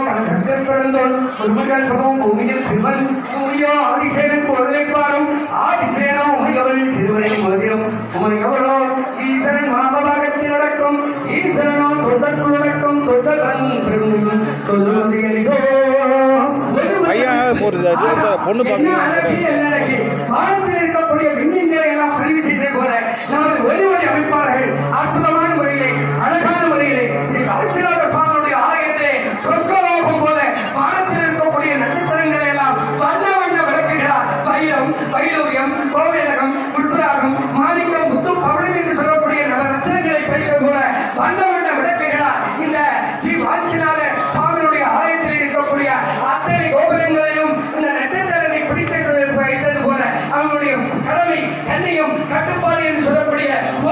பிறந்தோன் பொதுமக்கள் சமம் பூமியில் சிவன் பூமியோ ஆதிசேனன் குழந்தைப்பாடும் ஆதிசேனோ உமையவள் சிறுவனை மோதிரம் உமையவளோ ஈஸ்வரன் மாமபாகத்தில் நடக்கும் ஈஸ்வரனோ தொண்டர்கள் நடக்கும் தொண்டகன் பெருமையும் தொல்லுவதியோ பையன் போறது பொண்ணு பார்க்கணும். வானத்தில் இருக்கக்கூடிய விண்மீன்களை எல்லாம் பதிவு செய்தது போல நமது உள்புறாகம்